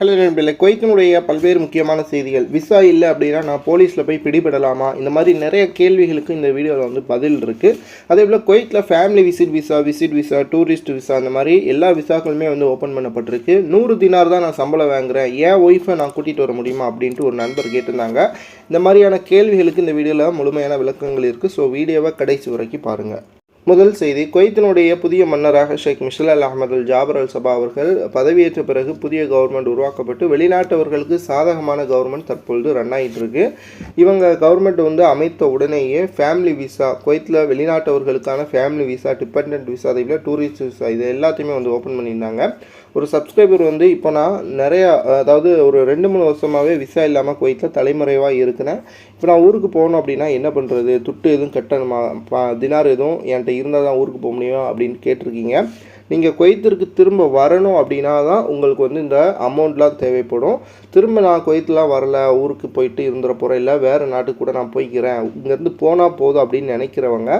Hello நண்பர்களே குவைத்தினுடைய பல்வேறு முக்கியமான செய்திகள். விசா இல்லை அப்படின்னா நான் போலீஸில் போய் பிடிபடலாமா? இந்த மாதிரி நிறைய கேள்விகளுக்கு இந்த வீடியோவில் வந்து பதில் இருக்குது அதே போல் குவைத்தில் family visit visa visit visa tourist visa அந்த மாதிரி எல்லா விசாக்களுமே வந்து ஓப்பன் பண்ணப்பட்டிருக்கு. நூறு தினார் தான் நான் சம்பளம் வாங்குறேன். ஏன் ஒய்ஃபை நான் கூட்டிகிட்டு வர முடியுமா அப்படின்ட்டு ஒரு நண்பர் கேட்டிருந்தாங்க. இந்த மாதிரியான கேள்விகளுக்கு இந்த வீடியோவில் முழுமையான விளக்கங்கள் இருக்குது ஸோ வீடியோவை கடைசி வரைக்கும் பாருங்கள் முதல் செய்தி குவைத்தினுடைய புதிய மன்னராக Sheikh Mishal Al Ahmad Al Jaber Al Sabah அவர்கள் பதவியேற்ற பிறகு புதிய கவர்மெண்ட் உருவாக்கப்பட்டு வெளிநாட்டவர்களுக்கு சாதகமான கவர்மெண்ட் தற்பொழுது ரன் ஆகிட்டு இருக்கு இவங்க கவர்மெண்ட் வந்து அமைத்த உடனேயே ஃபேமிலி விசா குவைத்தில் வெளிநாட்டவர்களுக்கான ஃபேமிலி விசா டிபெண்ட் விசா அதே போல் டூரிஸ்ட் விசா இது எல்லாத்தையுமே வந்து ஓப்பன் பண்ணியிருந்தாங்க. ஒரு சப்ஸ்கிரைபர் வந்து இப்போ நான் நிறையா அதாவது ஒரு ரெண்டு மூணு வருஷமாகவே விசா இல்லாமல் குவைத்தில் தலைமறைவாக இருக்கிறேன். இப்போ நான் ஊருக்கு போகணும் அப்படின்னா என்ன பண்ணுறது துட்டு எதுவும் கட்டணுமா? பா தினார் எதுவும் என்கிட்ட இருந்தால் தான் ஊருக்கு போக முடியும் அப்படின்னு கேட்டிருக்கீங்க. நீங்கள் குவைத்திற்கு திரும்ப வரணும் அப்படின்னா தான் உங்களுக்கு வந்து இந்த அமௌண்ட்லாம் தேவைப்படும். திரும்ப நான் குவைத்லாம் வரல ஊருக்கு போயிட்டு இருந்துட போகிறேன் இல்லை வேறு நாட்டுக்கு கூட நான் போய்க்கிறேன் இங்கேருந்து போனால் போதும் அப்படின்னு நினைக்கிறவங்க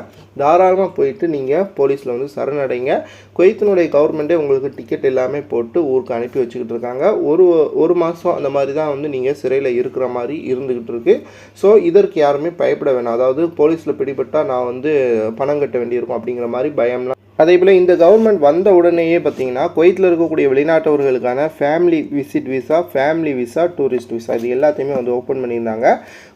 தாராளமாக போயிட்டு நீங்கள் போலீஸில் வந்து சரணடைங்க. குவைத்தினுடைய கவர்மெண்ட்டே உங்களுக்கு டிக்கெட் எல்லாமே போட்டு ஊருக்கு அனுப்பி வச்சுக்கிட்டு இருக்காங்க. ஒரு ஒரு மாதம் அந்த மாதிரி தான் வந்து நீங்கள் சிறையில் இருக்கிற மாதிரி இருந்துக்கிட்டு இருக்கு. ஸோ இதற்கு யாருமே பயப்பட வேணாம். அதாவது போலீஸில் பிடிபட்டால் நான் வந்து பணம் கட்ட வேண்டியிருக்கும் அப்படிங்கிற மாதிரி பயம்லாம் அதே போல் இந்த கவர்மெண்ட் வந்த உடனேயே பார்த்தீங்கன்னா குவைத்தில் இருக்கக்கூடிய வெளிநாட்டவர்களுக்கான family visit visa family visa tourist visa இது எல்லாத்தையுமே வந்து ஓப்பன் பண்ணியிருந்தாங்க.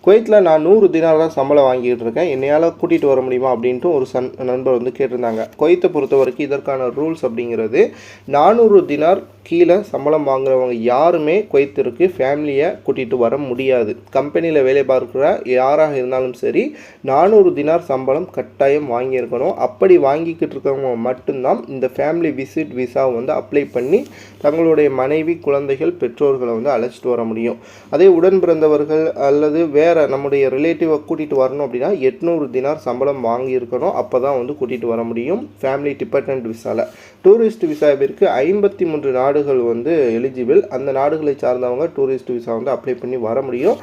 குவைத்தில் நான் நூறு தினார் தான் சம்பளம் வாங்கிட்டு இருக்கேன். என்னையால் கூட்டிகிட்டு வர முடியுமா அப்படின்ட்டு ஒரு சன் நண்பர் வந்து கேட்டிருந்தாங்க. குவைத்தை பொறுத்த வரைக்கும் இதற்கான ரூல்ஸ் அப்படிங்கிறது நானூறு தினார் கீழே சம்பளம் வாங்குறவங்க யாருமே குவைத்திற்கு ஃபேமிலியை கூட்டிகிட்டு வர முடியாது. கம்பெனியில் வேலை பார்க்குற யாராக இருந்தாலும் சரி நானூறு தினார் சம்பளம் கட்டாயம் வாங்கியிருக்கணும். அப்படி வாங்கிக்கிட்டு இருக்கவங்க மட்டும்தான் இந்த ஃபேமிலி விசிட் விசா வந்து அப்ளை பண்ணி தங்களுடைய மனைவி குழந்தைகள் பெற்றோர்களை வந்து அழைச்சிட்டு வர முடியும். அதே உடன் பிறந்தவர்கள் அல்லது வேறு நம்முடைய ரிலேட்டிவை கூட்டிகிட்டு வரணும் அப்படின்னா எட்நூறு தினார் சம்பளம் வாங்கியிருக்கணும். அப்போ தான் வந்து கூட்டிகிட்டு வர முடியும் ஃபேமிலி டிபார்ட்மெண்ட் விசாவில் டூரிஸ்ட் விசாவிற்கு ஐம்பத்தி மூன்று நாள் நாடுகள் வந்து எலிஜிபிள் அந்த நாடுகளை சார்ந்தவங்க டூரிஸ்ட் விசா வந்து அப்ளை பண்ணி வர முடியும்.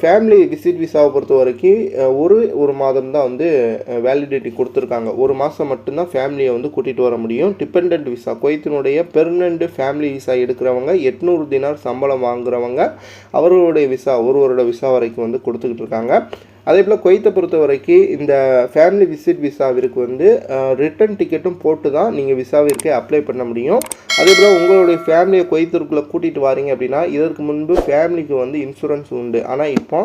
ஃபேமிலி விசிட் விசாவை பொறுத்த வரைக்கும் ஒரு ஒரு மாதம் தான் வந்து வேலிடிட்டி கொடுத்துருக்காங்க. ஒரு மாதம் மட்டும்தான் ஃபேமிலியை வந்து கூட்டிகிட்டு வர முடியும். டிபெண்ட் விசா குவைத்தினுடைய பெர்மனண்ட் ஃபேமிலி விசா எடுக்கிறவங்க எட்நூறு தினார் சம்பளம் வாங்குறவங்க அவர்களுடைய விசா ஒரு வருட விசா வரைக்கும் வந்து கொடுத்துக்கிட்டு இருக்காங்க. அதே போல் கொய்த்தை பொறுத்த வரைக்கும் இந்த ஃபேமிலி விசிட் விசாவிற்கு வந்து ரிட்டர்ன் டிக்கெட்டும் போட்டு தான் நீங்கள் விசாவிற்கே அப்ளை பண்ண முடியும். அதே போல் உங்களுடைய ஃபேமிலியை குவைத்திற்குள்ளே கூட்டிகிட்டு வரீங்க அப்படின்னா இதற்கு முன்பு ஃபேமிலிக்கு வந்து இன்சூரன்ஸ் உண்டு. ஆனால் இப்போ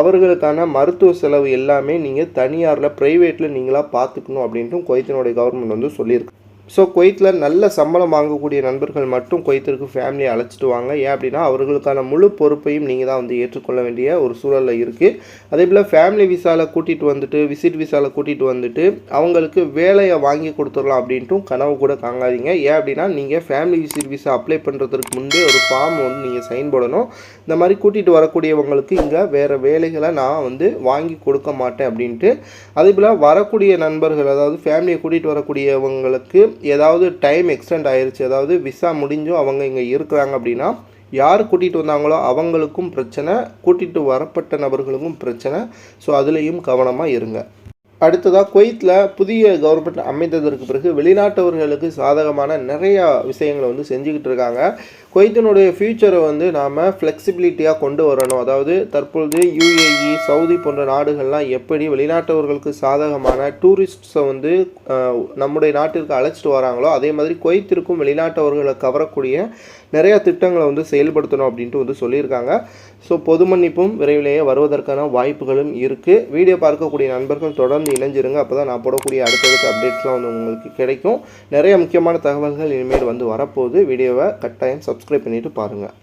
அவர்களுக்கான மருத்துவ செலவு எல்லாமே நீங்கள் தனியாரில் ப்ரைவேட்டில் நீங்களாக பார்த்துக்கணும் அப்படின்ட்டும் கொய்த்தனுடைய கவர்மெண்ட் வந்து சொல்லியிருக்கு. ஸோ குவைத்தில் நல்ல சம்பளம் வாங்கக்கூடிய நண்பர்கள் மட்டும் குவைத்திற்கு ஃபேமிலியை அழைச்சிட்டு வாங்க. ஏன் அப்படின்னா அவர்களுக்கான முழு பொறுப்பையும் நீங்கள் தான் வந்து ஏற்றுக்கொள்ள வேண்டிய ஒரு சூழலில் இருக்குது அதே போல் ஃபேமிலி விசாவில் கூட்டிகிட்டு வந்துட்டு விசிட் விசாவில் கூட்டிகிட்டு வந்துட்டு அவங்களுக்கு வேலையை வாங்கி கொடுத்துடலாம் அப்படின்ட்டும் கனவு கூட தாங்காதீங்க. ஏன் அப்படின்னா நீங்கள் ஃபேமிலி விசிட் விசா அப்ளை பண்ணுறதுக்கு முன்பே ஒரு ஃபார்ம் வந்து நீங்கள் சைன் போடணும். இந்த மாதிரி கூட்டிகிட்டு வரக்கூடியவங்களுக்கு இங்கே வேறு வேலைகளை நான் வந்து வாங்கி கொடுக்க மாட்டேன் அப்படின்ட்டு. அதே போல் வரக்கூடிய நண்பர்கள் அதாவது ஃபேமிலியை கூட்டிகிட்டு வரக்கூடியவங்களுக்கு ஏதாவது டைம் எக்ஸ்டெண்ட் ஆயிடுச்சு அதாவது விசா முடிஞ்சும் அவங்க இங்கே இருக்கிறாங்க அப்படின்னா யார் கூட்டிகிட்டு வந்தாங்களோ அவங்களுக்கும் பிரச்சனை கூட்டிகிட்டு வரப்பட்ட நபர்களுக்கும் பிரச்சனை. ஸோ அதுலேயும் கவனமாக இருங்க. அடுத்ததாக குவைத்தில் புதிய கவர்மெண்ட் அமைந்ததற்கு பிறகு வெளிநாட்டவர்களுக்கு சாதகமான நிறையா விஷயங்களை வந்து செஞ்சுக்கிட்டு இருக்காங்க. குவைத்தினுடைய ஃப்யூச்சரை வந்து நாம் ஃப்ளெக்சிபிலிட்டியாக கொண்டு வரணும். அதாவது தற்பொழுது யுஏஇ சவுதி போன்ற நாடுகள்லாம் எப்படி வெளிநாட்டவர்களுக்கு சாதகமான டூரிஸ்ட்ஸை வந்து நம்முடைய நாட்டிற்கு அழைச்சிட்டு வராங்களோ அதே மாதிரி குவைத்திற்கும் வெளிநாட்டவர்களை கவரக்கூடிய நிறையா திட்டங்களை வந்து செயல்படுத்தணும் அப்படின்ட்டு வந்து சொல்லியிருக்காங்க. ஸோ பொது மன்னிப்பும் விரைவிலேயே வருவதற்கான வாய்ப்புகளும் இருக்குது வீடியோ பார்க்கக்கூடிய நண்பர்கள் தொடர்ந்து இணைஞ்சிருங்க. அப்போ தான் நான் போடக்கூடிய அடுத்தடுத்த அப்டேட்ஸ்லாம் வந்து உங்களுக்கு கிடைக்கும். நிறைய முக்கியமான தகவல்கள் இனிமேல் வந்து வரப்போகுது. வீடியோவை கட்டாயம் சப்ஸ்கிரைப் பண்ணிவிட்டு பாருங்கள்